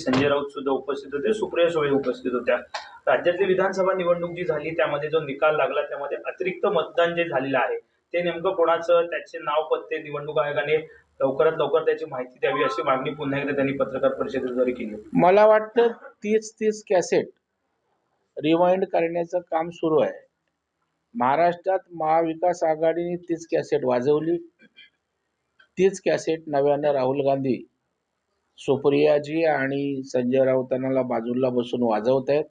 संजय राऊत सुद्धा उपस्थित होते सुप्रिया सुळे उपस्थित होत्या. राज्यातली विधानसभा निवडणूक जी झाली त्यामध्ये जो निकाल लागला त्यामध्ये अतिरिक्त मतदान जे झालेलं आहे ते नेमकं कोणाचं त्याचे नाव पत्ते निवडणूक आयोगाने लवकरात लवकर त्याची माहिती द्यावी अशी मागणी पुन्हा एकदा त्यांनी पत्रकार परिषदेद्वारे केली. मला वाटतं तीच तीच कॅसेट रिवाइंड करण्याचं काम सुरू आहे. महाराष्ट्रात महाविकास आघाडीने तीच कॅसेट वाजवली. तीच कॅसेट नव्यानं राहुल गांधी सुप्रियाजी आणि संजय राऊतांना बाजूला बसून वाजवत आहेत.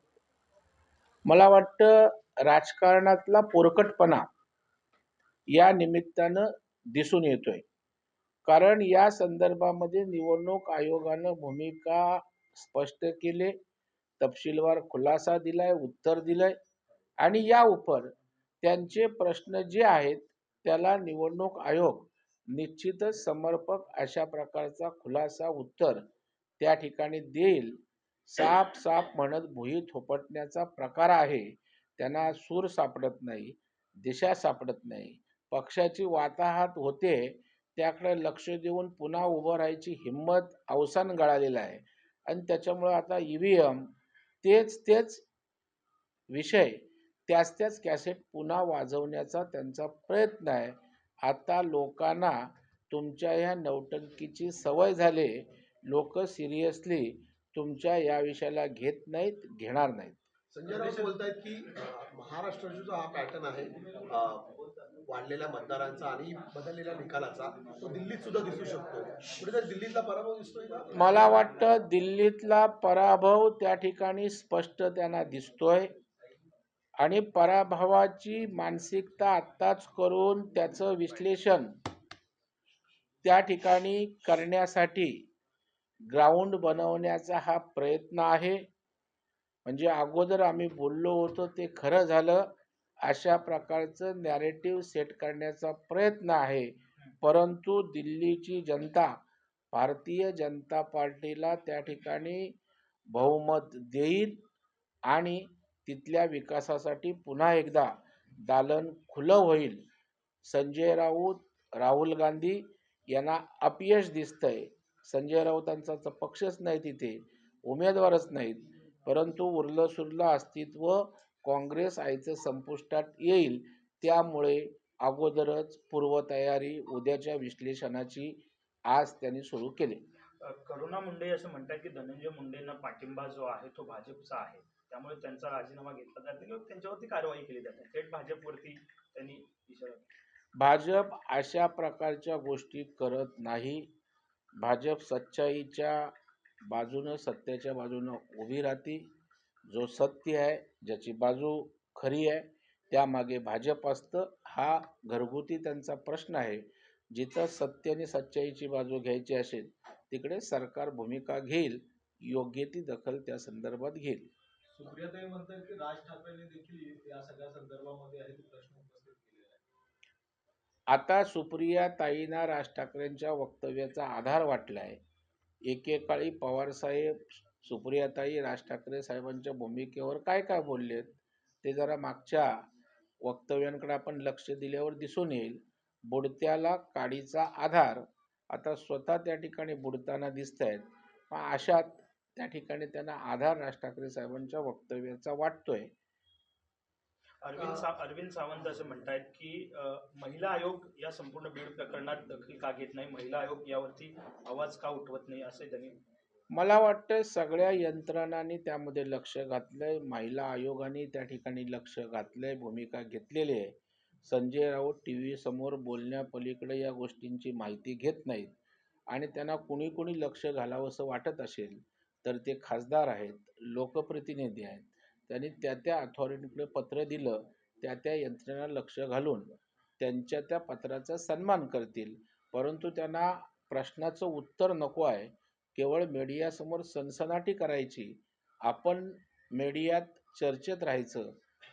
मला वाटतं राजकारणातला पोरकटपणा या निमित्तानं दिसून येतोय. कारण या संदर्भामध्ये निवडणूक आयोगानं भूमिका स्पष्ट केले तपशीलवार खुलासा दिलाय उत्तर दिलंय आणि या उपर त्यांचे प्रश्न जे आहेत त्याला निवडणूक आयोग निश्चितच समर्पक अशा प्रकारचा खुलासा उत्तर त्या ठिकाणी देईल. साप साप म्हणत भुई थोपटण्याचा प्रकार आहे. त्यांना सूर सापडत नाही दिशा सापडत नाही. पक्षाची वाताहात होते. त्याकडे लक्ष देऊन पुन्हा उभं राहायची हिंमत अवसान गळालेलं आहे. आणि त्याच्यामुळं आता ई व्ही एम तेच तेच विषय त्याच त्याच कॅसेट पुन्हा वाजवण्याचा त्यांचा प्रयत्न आहे. आता लोकांना तुमच्या ह्या नौटंकीची सवय झाली. लोक सिरियसली तुमच्या या विषयाला घेत नाहीत घेणार नाहीत. संजय राऊत बोलतायत की अं, महाराष्ट्राचा जो हा पॅटर्न आहे वाढलेल्या मतदारांचा आणि बदललेल्या निकालाचा तो दिल्लीत सुद्धा दिसू शकतो. दिल्लीतला पराभव दिसतोय का? मला वाटतं दिल्लीतला पराभव त्या ठिकाणी स्पष्ट त्यांना दिसतोय. आणि पराभवाची मानसिकता आत्ताच करून त्याचं विश्लेषण त्या ठिकाणी करण्यासाठी ग्राउंड बनवण्याचा हा प्रयत्न आहे. म्हणजे अगोदर आम्ही बोललो होतो ते खरं झालं. अशा प्रकारचं नॅरेटिव्ह सेट करण्याचा प्रयत्न आहे. परंतु दिल्लीची जनता भारतीय जनता पार्टीला त्या ठिकाणी बहुमत देईल आणि तिथल्या विकासासाठी पुन्हा एकदा दालन खुलं होईल. संजय राऊत राहुल गांधी यांना अपयश दिसतंय. संजय राऊतांचा तर पक्षच नाही तिथे उमेदवारच नाहीत. परंतु उरलं सुरलं अस्तित्व काँग्रेस आईचं संपुष्टात येईल त्यामुळे अगोदरच पूर्वतयारी उद्याच्या विश्लेषणाची आज त्यांनी सुरू केली. करुणा मुंडे असं म्हणतात की धनंजय मुंडेंना पाठिंबा जो आहे तो भाजपचा आहे. त्यामुळे त्यांचा राजीनामा घेतला जात नाही. किंवा त्यांच्यावरती कारवाई केली जाते थेट भाजपवरती त्यांनी इशारा भाजप अशा प्रकारच्या गोष्टी करत नाही. भाजप सच्चाईच्या बाजूनं सत्याच्या बाजूनं उभी राहते. जो सत्य आहे ज्याची बाजू खरी आहे त्यामागे भाजप असतं. हा घरगुती त्यांचा प्रश्न आहे. जिथं सत्य आणि सच्चाईची बाजू घ्यायची असेल तिकडे सरकार भूमिका घेईल योग्य ती दखल त्या संदर्भात घेईल. सुप्रियाताई म्हणतात की राज ठाकरेंनी देखील या सगळ्या संदर्भामध्ये आहे ते प्रश्न उपस्थित केलेले आहेत. आता सुप्रिया ताईंना राज ठाकरेंच्या वक्तव्याचा आधार वाटला आहे एकेकाळी पवारसाहेब सुप्रियाताई राज ठाकरे साहेबांच्या भूमिकेवर काय काय बोललेत ते जरा मागच्या वक्तव्यांकडे आपण लक्ष दिल्यावर दिसून येईल. बुडत्याला काडीचा आधार आता स्वतः त्या ठिकाणी बुडताना दिसत आहेत मग अशात त्या ठिकाणी त्यांना आधार राज ठाकरे साहेबांच्या वक्तव्याचा वाटतोय. अरविंद सा अरविंद सावंत असं म्हणतायत की महिला आयोग या संपूर्ण बीड प्रकरणात दखल का घेत नाही? महिला आयोग यावरती आवाज का उठवत नाही? असे त्यांनी मला वाटतं सगळ्या यंत्रणांनी त्यामध्ये लक्ष घातलंय. महिला आयोगाने त्या ठिकाणी लक्ष घातलंय भूमिका घेतलेली आहे. संजय राऊत टी व्ही समोर बोलण्यापलीकडे या गोष्टींची माहिती घेत नाहीत आणि त्यांना कुणी कुणी लक्ष घालावंसं वाटत असेल तर ते खासदार आहेत लोकप्रतिनिधी आहेत. त्यांनी त्या त्या अथॉरिटीकडे पत्र दिलं त्या त्या यंत्रणा लक्ष घालून त्यांच्या त्या पत्राचा सन्मान करतील. परंतु त्यांना प्रश्नाचं उत्तर नको आहे. केवळ मीडियासमोर सनसनाटी करायची. आपण मीडियात चर्चेत राहायचं.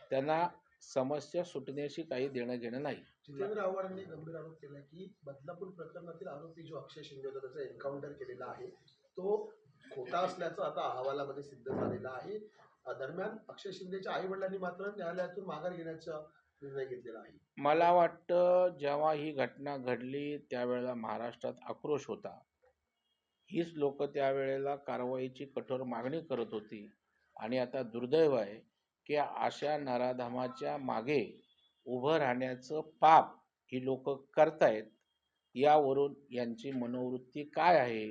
त्यांना समस्या सुटण्याशी काही देणं घेणं नाही. जितेंद्र आव्हाडांनी गंभीर आरोप केला की बदलापूर प्रकरणातील आरोपी जो अक्षय शिंदे होता त्याचा एन्काउंटर केलेला आहे. तो खोटा असल्याचं आता अहवालामध्ये सिद्ध झालेला आहे. दरम्यान अक्षय शिंदेच्या आई वडिलांनी मात्र न्यायालयातून माघार घेण्याचा निर्णय घेतलेला आहे. मला वाटतं जेव्हा ही घटना घडली त्यावेळेला महाराष्ट्रात आक्रोश होता. हीच लोक त्यावेळेला कारवाईची कठोर मागणी करत होती. आणि आता दुर्दैव आहे की अशा नराधमाच्या मागे उभं राहण्याचं पाप ही लोक करतायत यावरून यांची मनोवृत्ती काय आहे?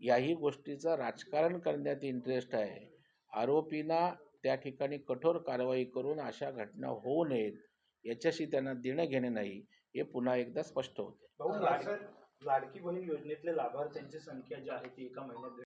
याही गोष्टीचं राजकारण करण्यात इंटरेस्ट आहे. आरोपींना त्या ठिकाणी कठोर कारवाई करून अशा घटना होऊ नयेत याच्याशी त्यांना देणं घेणं नाही हे पुन्हा एकदा स्पष्ट होते. लाडकी बहीण योजनेतले लाभार्थ्यांची संख्या जी आहे ती एका महिन्यात